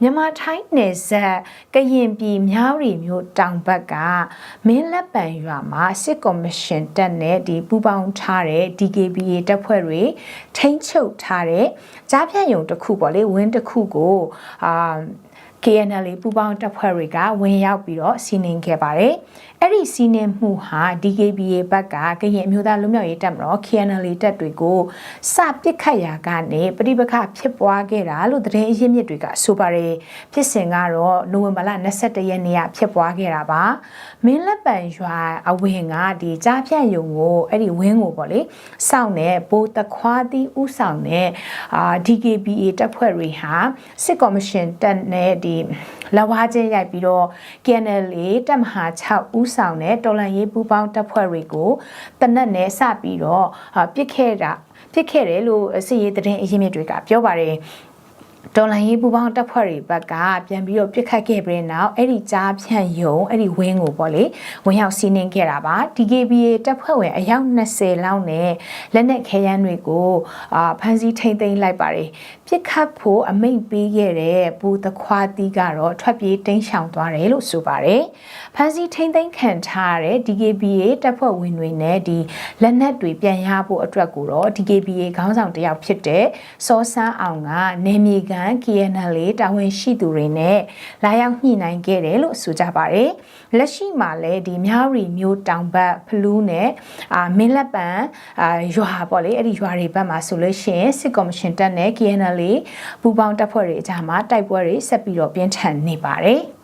မြန်မာထိုင်းနယ်စပ်ကရင်ပြည်မြောက်ရီမြို့တောင်ဘက်ကမင်းလက်ပံရွာမှာစစ်ကော်မရှင်တပ်နဲ့ဒီပူးပေါင်းထားတဲ့ DKBA တပ်ဖွဲ့တွေထိန်းချုပ်ထားတဲ့ကြားဖြတ်ရုံတစ်ခုပေါ့လေဝင်းတစ်ခုကိုအာ KNL ပူပေါင်းတပ်ဖွဲ့တွေကဝင်ရောက်ပြီးတော့စီးနင်းခဲ့ပါတယ်။အဲ့ဒီစီးနင်းမှုဟာ DKBA ဘက်ကကရင်အမျိုးသားလူမျိုးရေးတပ်မတော် KNL တပ်တွေကိုစပစ်ခတ်ရာကနေပြိပခဖြစ်ပွားခဲ့တာလို့သတင်းအရင်းမြစ်တွေကဆိုပါတယ်။ဖြစ်စဉ်ကတော့နိုဝင်ဘာလ22ရက်နေ့ကဖြစ်ပွားခဲ့တာပါ။မင်းလက်ပံရွာအဝင်ကဒီကြားဖြတ်ယုံကိုအဲ့ဒီဝင်းကိုပေါ့လေစောင့်တဲ့ဘိုးတခွားသီးဥဆောင်တဲ့အာ DKBA တပ်ဖွဲ့တွေဟာစစ်ကော်မရှင်တပ်နဲ့ဒီလက်ဝါးချင်းရိုက်ပြီးတော့ KNL တပ်မဟာ6ဦးဆောင်တဲ့တော်လန်ရေးပူးပေါင်းတပ်ဖွဲ့တွေကိုတနက်နဲ့စပြီးတော့အာပစ်ခဲ့တာပစ်ခဲ့တယ်လို့စစ်ရေးသတင်းအရင်းမြစ်တွေကပြောပါတယ် ဒေါ်လာရေးပူပေါင်းတပ်ဖွဲ့တွေဘက်ကပြန်ပြီးတော့ပြစ်ခတ်ခဲ့ပြီးတဲ့နောက်အဲ့ဒီကြားဖြန့်ယုံအဲ့ဒီဝင်းကိုပေါ့လေဝင်ရောက်စီးနင်းခဲ့တာပါ DKBA တပ်ဖွဲ့ဝင်အယောက်20လောက်နဲ့လက်နက်ခဲယမ်းတွေကိုအာဖမ်းဆီးထိန်းသိမ်းလိုက်ပါတယ်ပြစ်ခတ်ဖို့အမိန့်ပေးခဲ့တဲ့ဘူတခွာတီးကတော့ထွက်ပြေးတိမ်းရှောင်သွားတယ်လို့ဆိုပါတယ်ဖမ်းဆီးထိန်းသိမ်းခံထားရတဲ့ DKBA တပ်ဖွဲ့ဝင်တွေနဲ့ဒီလက်နက်တွေပြန်ရဖို့အတွက်ကိုတော့ DKBA ခေါင်းဆောင်တယောက်ဖြစ်တဲ့စောစန်းအောင်ကနေမြေကန် KNL တာဝန်ရှိသူတွေနဲ့လာရောက်ညှိနှိုင်းခဲ့တယ်လို့ဆိုကြပါတယ်။လက်ရှိမှာလည်းဒီမြရီမျိုးတောင်ဘက်ဖလူးနဲ့အာမင်းလက်ပံအာရွာပေါ့လေအဲ့ဒီရွာတွေဘက်မှာဆိုလို့ရှိရင်စစ်ကော်မရှင်တပ်နဲ့ KNL ပူးပေါင်းတပ်ဖွဲ့တွေအကြားမှာတိုက်ပွဲတွေဆက်ပြီးတော့ပြင်းထန်နေပါတယ်။